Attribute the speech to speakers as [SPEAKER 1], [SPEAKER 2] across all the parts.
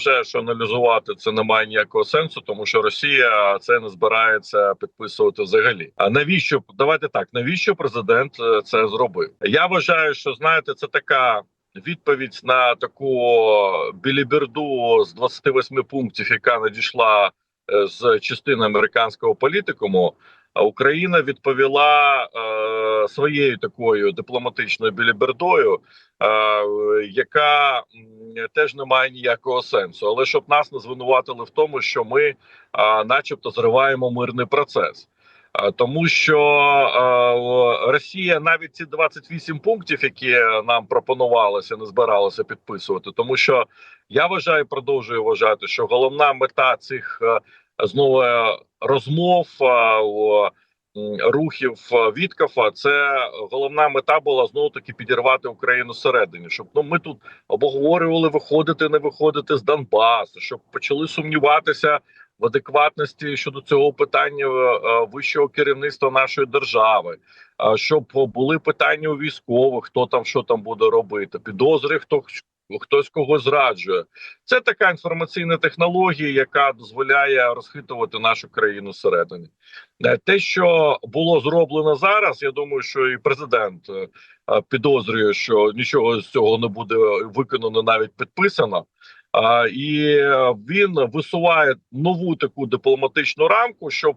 [SPEAKER 1] вважаю, що аналізувати це не має ніякого сенсу, тому що Росія це не збирається підписувати взагалі. А навіщо давайте так? Навіщо президент е, це зробив? Я вважаю, що знаєте, це така. Відповідь на таку біліберду з 28 пунктів, яка надійшла е, з частини американського політикуму, Україна відповіла е, своєю такою дипломатичною білібердою, яка теж не має ніякого сенсу. Але щоб нас не звинуватили в тому, що ми, начебто, зриваємо мирний процес. Тому що е, Росія навіть ці 28 пунктів, які нам пропонувалося, не збиралася підписувати. Тому що я вважаю, продовжую вважати, що головна мета цих е, знову е, розмов е, рухів е, Віткафа, це головна мета була знову таки підірвати Україну зсередині, щоб ну ми тут обговорювали виходити, не виходити з Донбасу, щоб почали сумніватися в адекватності щодо цього питання е, е, вищого керівництва нашої держави, щоб були питання у військових, хто там що там буде робити, підозри, хто хтось когось зраджує. Це така інформаційна технологія, яка дозволяє розхитувати нашу країну всередині. Е, Те, що було зроблено зараз, я думаю, що і президент е, е, підозрює, що нічого з цього не буде виконано, навіть підписано. І він висуває нову таку дипломатичну рамку, щоб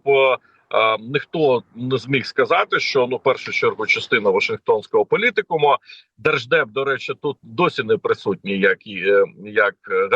[SPEAKER 1] е, ніхто не зміг сказати, що ну в першу чергу частина Вашингтонського політикуму. Держдеп, до речі, тут досі не присутній, як і е, як е,